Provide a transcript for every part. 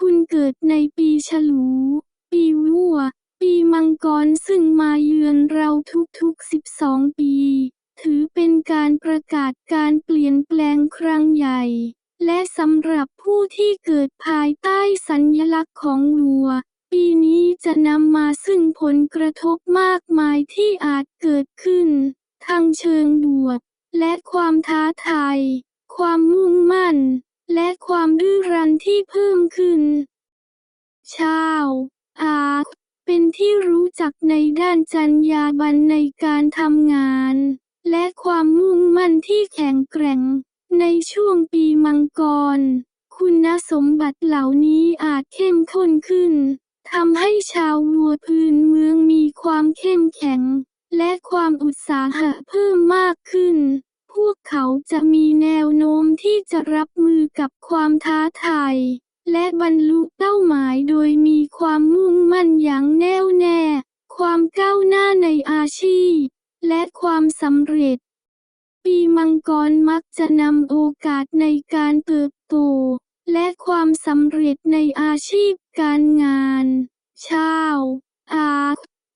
คุณเกิดในปีฉลู ปีวัว ปีมังกรซึ่งมาเยือนเราทุกๆ 12 ปี ถือเป็นการประกาศการเปลี่ยนแปลงครั้งใหญ่ และสำหรับผู้ที่เกิดภายใต้สัญลักษณ์ของวัว ปีนี้จะนำมาซึ่งผลกระทบมากมายที่อาจเกิดขึ้น ทั้งเชิงบวกและความท้าทาย ความมุ่งมั่น และความดื้อรั้นที่เพิ่มขึ้น ชาวอาเป็นที่รู้จักในด้านจรรยาบรรณในการทำงาน และความมุ่งมั่นที่แข็งแกร่ง ในช่วงปีมังกร คุณสมบัติเหล่านี้อาจเข้มข้นขึ้นทำให้ชาววัวพื้นเมืองมีความเข้มแข็ง และความอุตสาหะเพิ่มมากขึ้น พวกเขาจะมีแนวโน้มที่จะรับมือกับความท้าทาย และบรรลุเป้าหมายโดยมีความมุ่งมั่นอย่างแน่วแน่ ความก้าวหน้าในอาชีพ และความสำเร็จ ปีมังกรมักจะนำโอกาสในการเติบโต และความสำเร็จในอาชีพการงาน ชาวอา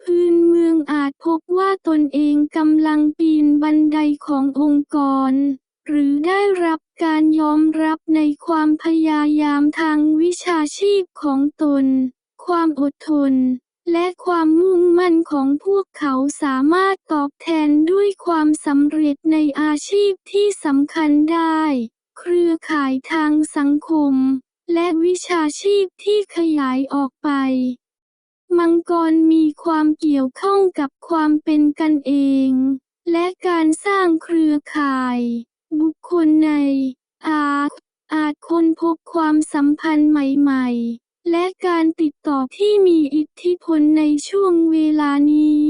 พื้นเมืองอาจพบว่าตนเองกำลังปีนบันไดขององค์กร หรือได้รับการยอมรับในความพยายามทางวิชาชีพของตน ความอดทน และความมุ่งมั่นของพวกเขาสามารถตอบแทนด้วยความสำเร็จในอาชีพที่สำคัญได้ เครือข่ายทางสังคม และวิชาชีพที่ขยายออกไป มังกรมีความเกี่ยวข้องกับความเป็นกันเอง และการสร้างเครือข่าย บุคคลในอาอาจค้นพบความสัมพันธ์ใหม่ๆ และการติดต่อที่มีอิทธิพลในช่วงเวลานี้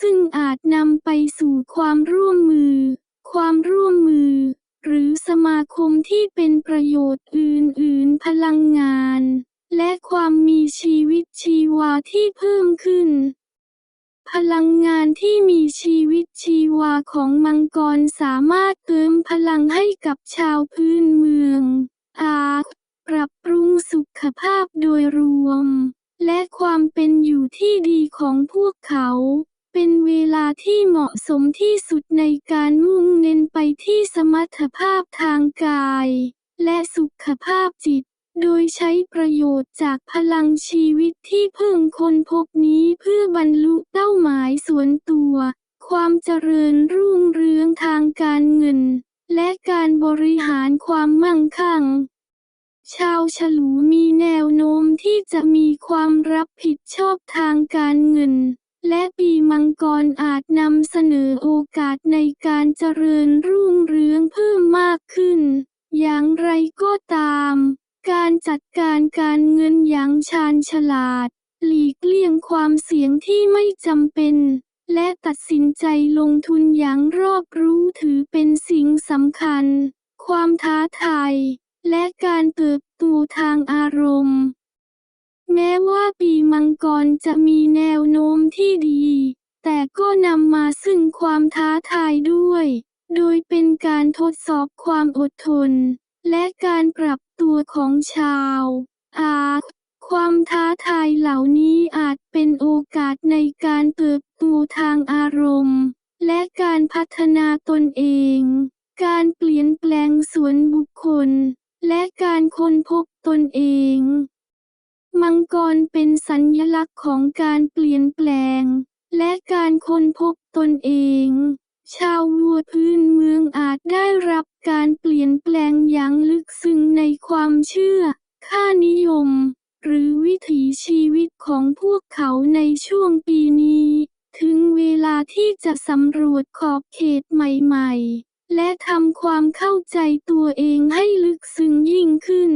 ซึ่งอาจนำไปสู่ความร่วมมือ ความร่วมมือ หรือสมาคมที่เป็นประโยชน์อื่นๆ พลังงาน และความมีชีวิตชีวาที่เพิ่มขึ้น พลังงานที่มีชีวิตชีวาของมังกรสามารถเติมพลังให้กับชาวพื้นเมือง อาปรับปรุงสุขภาพโดยรวม และความเป็นอยู่ที่ดีของพวกเขา เป็นเวลาที่เหมาะสมที่สุดในการมุ่งเน้นไปที่สมรรถภาพทางกาย และสุขภาพจิต โดยใช้ประโยชน์จากพลังชีวิตที่เพิ่งค้นพบนี้เพื่อบรรลุเป้าหมายส่วนตัว ความเจริญรุ่งเรืองทางการเงิน และการบริหารความมั่งคั่ง ชาวฉลูมีแนวโน้มที่จะมีความรับผิดชอบทางการเงินและปีมังกรอาจนำเสนอโอกาสในการเจริญรุ่งเรืองเพิ่มมากขึ้น อย่างไรก็ตาม การจัดการการเงินอย่างชาญฉลาด หลีกเลี่ยงความเสี่ยงที่ไม่จำเป็น และตัดสินใจลงทุนอย่างรอบรู้ถือเป็นสิ่งสำคัญ ความท้าทาย และการเติบโตทางอารมณ์ แม้ว่าปีมังกรจะมีแนวโน้มที่ดี แต่ก็นำมาซึ่งความท้าทายด้วย โดยเป็นการทดสอบความอดทน และการปรับตัวของชาวอาความท้าทายเหล่านี้อาจเป็นโอกาสในการเติบโตทางอารมณ์ และการพัฒนาตนเอง การเปลี่ยนแปลงส่วนบุคคล และการค้นพบตนเอง มังกรเป็นสัญลักษณ์ของการเปลี่ยนแปลง และการค้นพบตนเอง ชาววัวพื้นเมืองอาจได้รับการเปลี่ยนแปลงอย่างลึกซึ้งในความ เชื่อ ค่านิยม หรือวิถีชีวิตของพวกเขาในช่วงปีนี้ ถึงเวลาที่จะสำรวจขอบเขตใหม่ ๆ และทำความเข้าใจตัวเองให้ลึกซึ้งยิ่งขึ้น